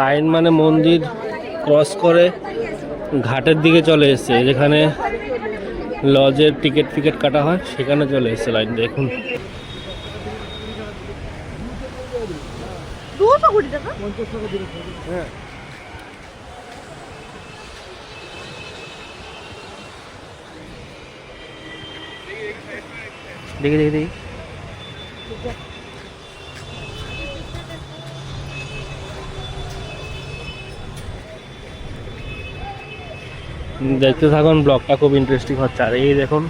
Line মানে মন্দির cross করে ঘাটের দিকে চলে এসছে। যেখানে লজের টিকিট ফিকেট কাটা হয় সেখানে চলে এসছে লাইন দেখুন। কোটি দেখি দেখি দেখি। দেখতে থাকুন ব্লগটা খুব ইন্টারেস্টিং হচ্ছে। আর এই দেখুন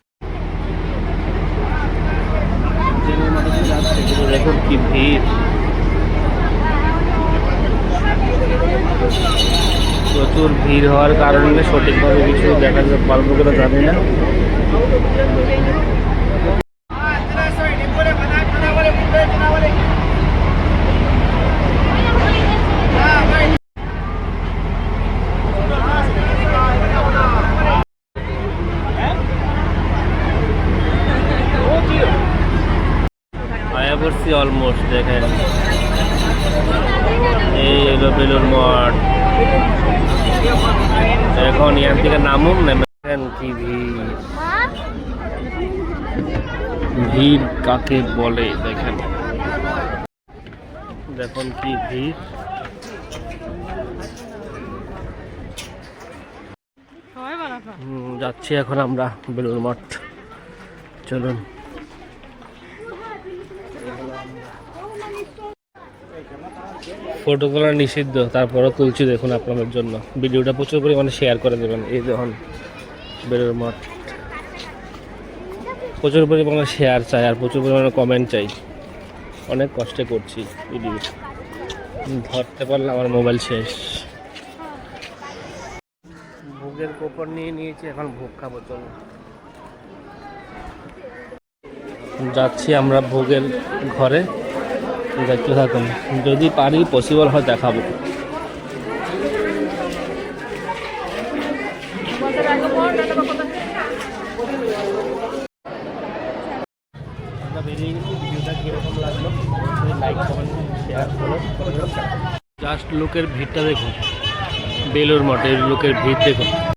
দেখুন কি ভিড়। প্রচুর ভিড় হওয়ার কারণে সঠিকভাবে কিছু দেখা পারব কিনা জানি না। পড়ছি অলমোস্ট দেখেন। এই এলো বেলুর মঠ। এখন ইয়ার থেকে নামুন নেমে দেখেন কি ভিড়। ভিড় কাকে বলে দেখেন। দেখুন কি ভিড়। যাচ্ছি এখন আমরা বেলুর মঠ। চলুন। ফটো তোলা নিষিদ্ধ তারপরও তুলছি দেখুন আপনাদের জন্য। ভিডিওটা প্রচুর পরিমাণে শেয়ার করে দেবেন। এই দেখুন বেলুর মঠ। প্রচুর পরিমাণে শেয়ার চাই আর প্রচুর পরিমাণে কমেন্ট চাই। অনেক কষ্টে করছি ভিডিও ধরতে পারলে আমার মোবাইল শেষ। ভোগের কোপর নিয়ে নিয়েছি এখন ভোগ খাব চলো। যাচ্ছি আমরা ভোগের ঘরে। দেখতে থাকুন। যদি পারি পসিবল হয় দেখাবো। জাস্ট লোকের ভিড়টা দেখুন। বেলুর মঠের লোকের ভিড় দেখুন।